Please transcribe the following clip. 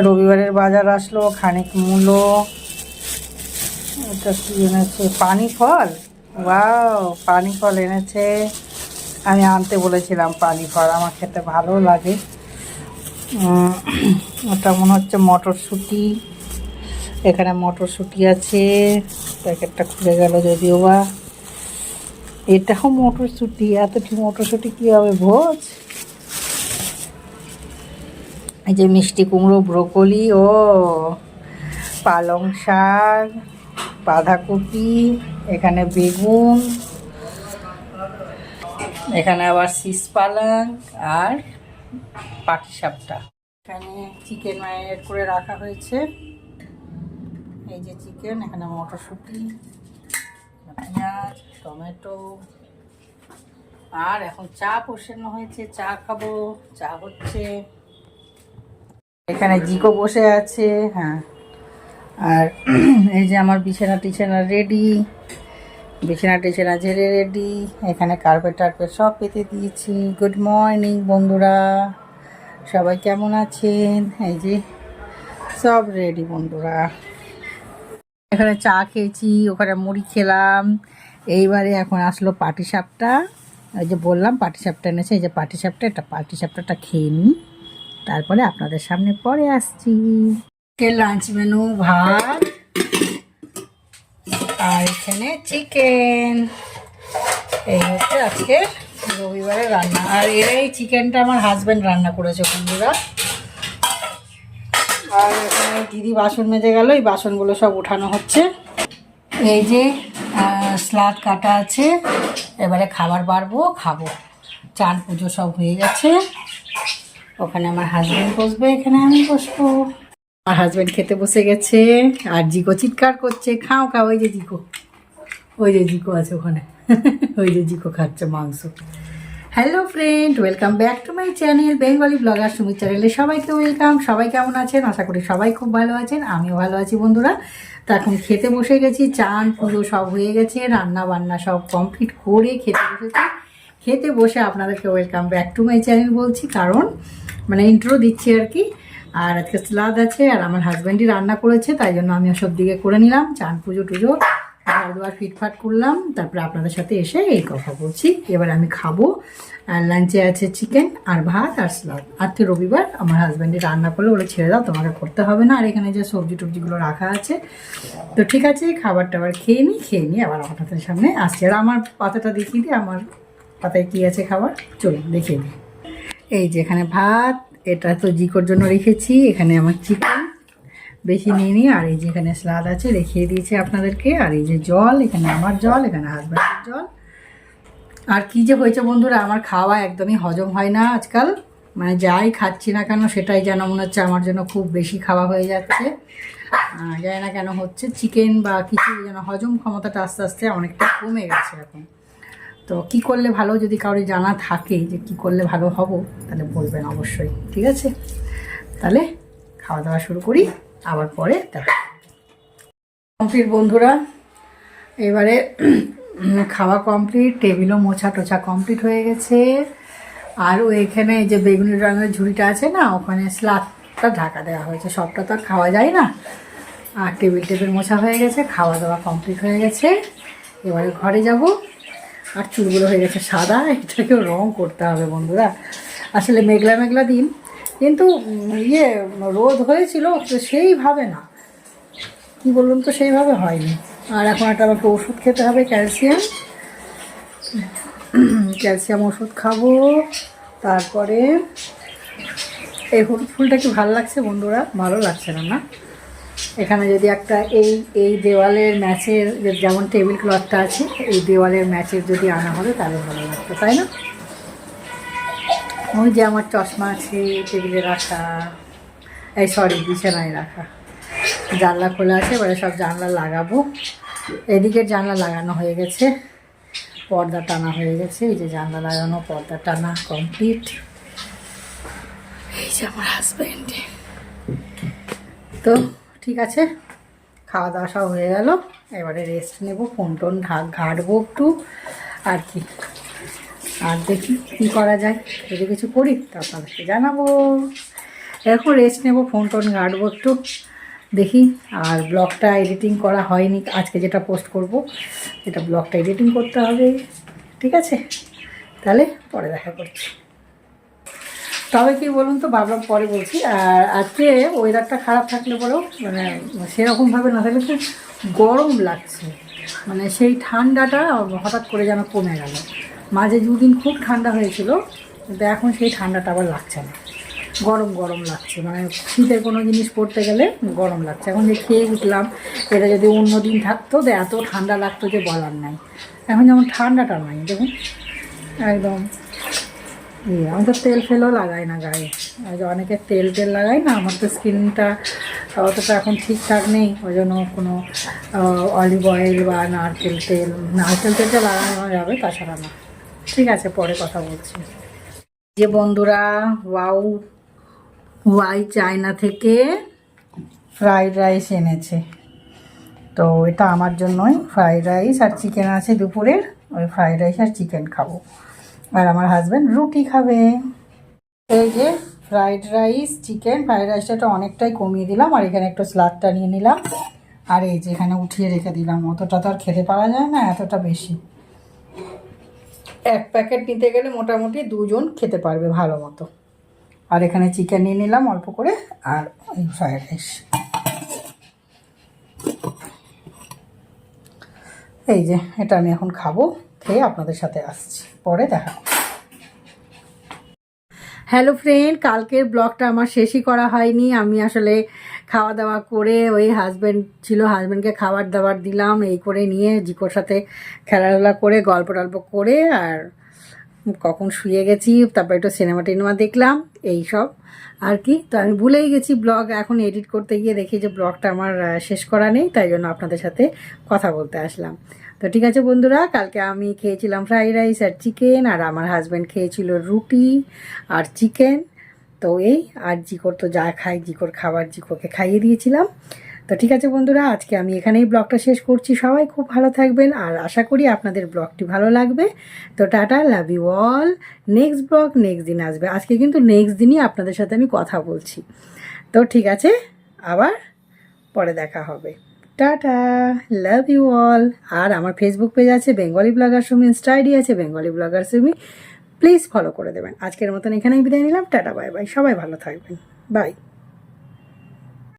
রবিবারের বাজার আসলো, খানিক মূলো এটা কি এনেছে? পানি ফল ওয়াও পানি ফল এনেছে। আমি আনতে বলেছিলাম পানি ফল আমার খেতে ভালো লাগে। ওটা মনে হচ্ছে মটরশুঁটি। এখানে মটরশুঁটি আছে, প্যাকেটটা খুলে গেল যদিও বা। এটাও মটরশুঁটি, এতটি মটরশুঁটি কী হবে ভোজ? এই যে মিষ্টি কুমড়ো, ব্রোকলি, ও, পালং শাক, বাঁধাকপি, এখানে বেগুন, এখানে আবার শীষ পালং আর পাটিসাপটা। এখানে চিকেন ম্যারিনেট করে রাখা হয়েছে। এই যে চিকেন, এখানে মটরশুঁটি, পেঁয়াজ, টমেটো, আর এখন চা বসানো হয়েছে। চা খাব, চা হচ্ছে। এখানে জিকো বসে আছে হ্যাঁ। আর এই যে আমার বিছানা টিছানা রেডি বিছানা টিছানা ঝেড়ে রেডি এখানে কার্পেট টার্পেট সব পেতে দিয়েছি। গুড মর্নিং বন্ধুরা। সবাই কেমন আছেন? এই যে সব রেডি বন্ধুরা। এখানে চা খেয়েছি, ওখানে মুড়ি খেলাম। এইবারে এখন আসলো পাটি সাপটা এই যে বললাম পাটি সাপটা এনেছে। এই যে পাটি সাপটা এটা পাটি সাপটাটা খেয়ে নিই। তারপরে আপনাদের সামনে পরে আসছি। লাঞ্চ মেনু ভাত আর এখানে চিকেন এই হচ্ছে আজকে রবিবারের রান্না। আর এর এই চিকেনটা আমার হাজব্যান্ড রান্না করেছে বন্ধুরা। আর এখানে দিদি বাসন মেজে গেল, এই বাসনগুলো সব উঠানো হচ্ছে। এই যে স্লাদ কাটা আছে। এবারে খাবার বাড়বো, খাব। চান পুজো সব হয়ে গেছে। ওখানে আমার হাজব্যান্ড বসবে, এখানে আমি বসবো। আমার হাজব্যান্ড খেতে বসে গেছে, আর জিকো চিৎকার করছে, খাও খাও, ওই যে জিকো, ওই যে জিকো আছে ওখানে, ওই যে জিকো খাচ্ছে মাংস। Hello friend welcome back to my channel Bengali blogger Sumit চ্যানেলে সবাইকে ওয়েলকাম সবাই কেমন আছেন? আশা করি সবাই খুব ভালো আছেন, আমিও ভালো আছি বন্ধুরা। তো এখন খেতে বসে গেছি, চান, পুজো সব হয়ে গেছে রান্না বান্না সব কমপ্লিট করে খেতে বসেছি। খেতে বসে আপনাদেরকে welcome back to my channel বলছি, কারণ মানে ইন্ট্রো দিচ্ছি আর কি। আর আজকে স্লাদ আছে, আর আমার হাজব্যান্ডই রান্না করেছে, তাই জন্য আমি সব দিকে করে নিলাম, চান পুজো টুজো ঘর দুয়ার ফিটফাট করলাম, তারপরে আপনাদের সাথে এসে এই কথা বলছি। এবার আমি খাব, আর লাঞ্চে আছে চিকেন আর ভাত, আর স্লাদ আজকে রবিবার, আমার হাজব্যান্ডই রান্না করলে ওরা ছেড়ে দাও, তোমাকে করতে হবে না। আর এখানে যে সবজি টবজিগুলো রাখা আছে, তো ঠিক আছে, খাবার টাবার খেয়ে নিই খেয়ে নিই আবার আপনাদের সামনে আসছি। আর আমার পাতাটা দেখিয়ে দিই, আমার পাতায় কী আছে খাবার? চলুন দেখে দিই। এই যে এখানে ভাত, এটা তো জিকোর জন্য রেখেছি, এখানে আমার চিকেন বেশি নিয়ে নিই আর এই যে এখানে স্লাদ আছে রেখিয়ে দিয়েছি আপনাদেরকে। আর এই যে জল, এখানে আমার জল, এখানে হাজব্যান্ডের জল। আর কি যে হয়েছে বন্ধুরা, আমার খাওয়া একদমই হজম হয় না আজকাল। মানে যাই খাচ্ছি না কেন, সেটাই যেন মনে হচ্ছে আমার জন্য খুব বেশি খাওয়া হয়ে যাচ্ছে। জানি না কেন হচ্ছে চিকেন বা কিছু যেন হজম ক্ষমতাটা আস্তে আস্তে অনেকটা কমে গেছে এখন। তো কি করলে ভালো যদি কারোর জানা থাকে যে কি করলে ভালো হব, তাহলে বলবেন অবশ্যই, ঠিক আছে? তাহলে খাওয়া দাওয়া শুরু করি, আবার পরে কমপ্লিট বন্ধুরা, এবারে খাওয়া কমপ্লিট, টেবিলও মোছা টোছা কমপ্লিট হয়ে গেছে। আরও এখানে যে বেগুনি রঙের ঝুড়িটা আছে না, ওখানে স্লাদটা ঢাকা দেওয়া হয়েছে। সবটা তো আর খাওয়া যায় না। আর টেবিল টেবিল মোছা হয়ে গেছে খাওয়া দাওয়া কমপ্লিট হয়ে গেছে। এবারে ঘরে যাব। আর চুলগুলো হয়ে গেছে সাদা, এটাকেও রং করতে হবে বন্ধুরা। আসলে মেঘলা মেঘলা দিন, কিন্তু ইয়ে রোদ হয়েছিল সেইভাবে না। কি বলুন তো, সেইভাবে হয়নি। আর এখন একটা আমাকে ওষুধ খেতে হবে, ক্যালসিয়াম। ক্যালসিয়াম ওষুধ খাব। তারপরে এই ফুলটা কি ভালো লাগছে বন্ধুরা, ভালো লাগছে না না? এখানে যদি একটা এই এই দেওয়ালের ম্যাচের যেমন টেবিল ক্লথটা আছে, এই দেওয়ালের ম্যাচের যদি আনা হলে তাহলে ভালো লাগতো, তাই না? ওই যে আমার চশমা আছে, টেবিলে রাখা। এই সরি, বিছানায় রাখা। জানলা খোলা আছে, এবারে সব জানলা লাগাবো। এদিকের জানলা লাগানো হয়ে গেছে, পর্দা টানা হয়ে গেছে। এই যে জানলা লাগানো, পর্দা টানা, কমপ্লিট। এই যে আমার হাজব্যান্ড। তো ঠিক আছে? খাওয়া দাওয়া সব হয়ে গেল। এবারে রেস্ট নেব, ফোন টোন ঢাক ঘাটবো একটু। আর কি? আর দেখি কী করা যায়। যদি কিছু করি তো আপনাদেরকে জানাব। এখন রেস্ট নেব, ফোন টোন ঘাটবো একটু। দেখি, আর ব্লগটা এডিটিং করা হয়নি। আজকে যেটা পোস্ট করব এটা ব্লগটা এডিটিং করতে হবে। ঠিক আছে? তাহলে পরে দেখা করছি। তবে কি বলুন তো, ভাবলাম পরে বলছি। আর আজকে ওয়েদারটা খারাপ থাকলে পরেও মানে সেরকমভাবে না থাকলে খুব গরম লাগছে। মানে সেই ঠান্ডাটা হঠাৎ করে যেন কমে গেল। মাঝে দুদিন খুব ঠান্ডা হয়েছিল, কিন্তু এখন সেই ঠান্ডাটা আবার লাগছে না। গরম গরম লাগছে। মানে শীতের কোনো জিনিস পড়তে গেলে গরম লাগছে। এখন যে খেয়ে উঠলাম, এটা যদি অন্য দিন থাকতো, তো এত ঠান্ডা লাগতো যে বলার নাই। এখন যেমন ঠান্ডাটা নাই, দেখুন। একদম। ইয়ে আমি তো তেল ফেলও লাগাই না গায়ে। যে অনেকে তেল টেল লাগাই না, আমার তো স্কিনটা অতটা এখন ঠিকঠাক নেই। ওই জন্য কোনো অলিভ অয়েল বা নারকেল তেল, নারকেল তেলটা লাগানো যাবে, তাছাড়া না। ঠিক আছে, পরে কথা বলছি। যে বন্ধুরা, ওয়াও, ওয়াই চায়না থেকে ফ্রাইড রাইস এনেছে। তো এটা আমার জন্যই। ফ্রাইড রাইস আর চিকেন আছে দুপুরের, ওই ফ্রাইড রাইস আর চিকেন খাব। আর আমার হাজব্যান্ড রুটি খাবে। এই যে ফ্রাইড রাইস চিকেন ফ্রাইড রাইসটা অনেকটাই কমিয়ে দিলাম আর এখানে একটু স্লাদটা নিয়ে নিলাম। আর এই যে এখানে উঠিয়ে রেখে দিলাম, অতটা তো আর খেতে পারা যায় না, এতটা বেশি। এক প্যাকেট নিতে গেলে মোটামুটি দুজন খেতে পারবে ভালো মতো। আর এখানে চিকেন নিয়ে নিলাম অল্প করে, আর এই ফ্রাইড রাইস এই যে এটা আমি এখন খাব। খেয়ে আপনাদের সাথে আসছি। পরে দেখা হ্যালো ফ্রেন্ড কালকের ব্লগটা আমার শেষই করা হয়নি। আমি আসলে খাওয়া দাওয়া করে ওই হাজব্যান্ড ছিল হাজব্যান্ডকে খাবার দাবার দিলাম, এই করে নিয়ে জিকোর সাথে খেলাধুলা করে গল্প টল্প করে আর কখন শুয়ে গেছি, তারপর একটু সিনেমা টিনেমা দেখলাম, এই সব। আর কি? তো আমি ভুলেই গেছি ব্লগ, এখন এডিট করতে গিয়ে দেখি যে ব্লগটা আমার শেষ করা নেই, তাই জন্য আপনাদের সাথে কথা বলতে আসলাম। তো ঠিক আছে বন্ধুরা, কালকে আমি খেয়েছিলাম ফ্রাইড রাইস আর চিকেন আর আমার হাজব্যান্ড খেয়েছিল রুটি আর চিকেন তো এই, আর জিকোর তো যা খাই, জিকোর খাবার জিকোকে খাইয়ে দিয়েছিলাম। তো ঠিক আছে বন্ধুরা, আজকে আমি এখানেই ব্লগটা শেষ করছি। সবাই খুব ভালো থাকবেন আর আশা করি আপনাদের ব্লগটি ভালো লাগবে। তো tata love you all next blog next দিন আসবে। আজকে কিন্তু নেক্সট দিনই আপনাদের সাথে আমি কথা বলছি। তো ঠিক আছে, আবার পরে দেখা হবে। টাটা লাভ ইউ অল আর আমার ফেসবুক পেজ আছে Bengali blogger Sumi insta ID আছে Bengali blogger Sumi please follow করে দেবেন। আজকের মতন এখানেই বিদায় নিলাম। টাটা বাই বাই সবাই ভালো থাকবেন। বাই